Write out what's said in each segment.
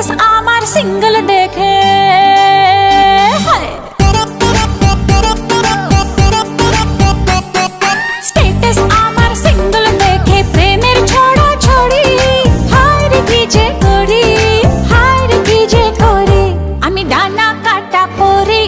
Dress আমার single দেখে। হার। করি হার করি। আমি ডানা কাটা পরে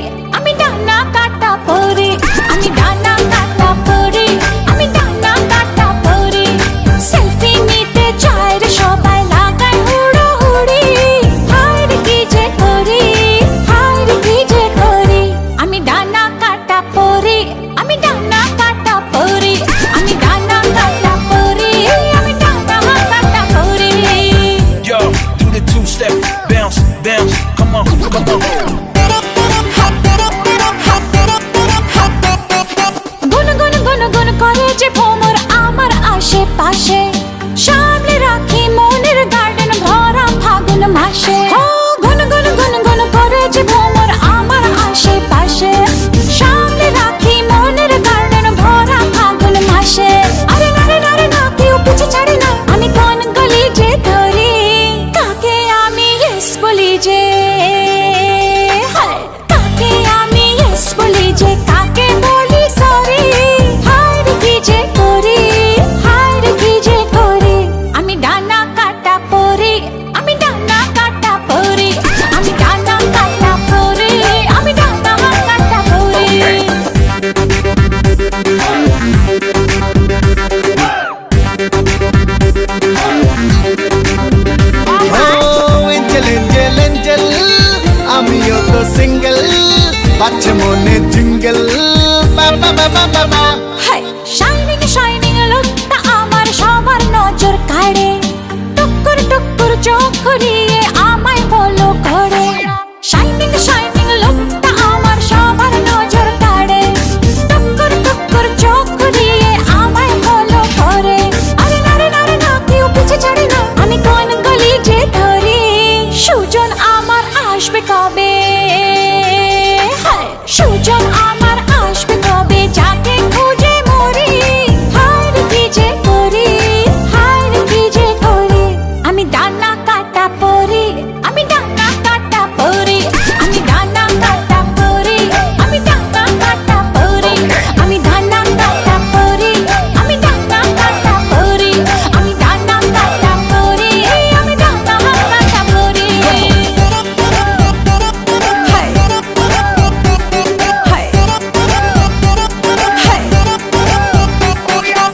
যে ভোমর আমার আশেপাশে। সামলে রাখি মনের গার্ডেন ভরা ফাগুন মাসে। তো সিঙ্গেল বাচ্চা মনে জিঙ্গেল বাবা বাবা বাবা হাই শাইনিং শাইনিং লোকটা আমার সবার নজর কাড়ে টুকুর টুকুর চোখ নিয়ে আমায় ফলো করে শাইনিং শাইনিং লোকটা আমার সবার নজর কাড়ে টুকুর টুকুর চোখ নিয়ে আমায় ফলো করে আরে না রে না রে না কেউ পিছে ছাড়ে না আমি কোন গলি যে ধরি সুজন আমার আসবে কবে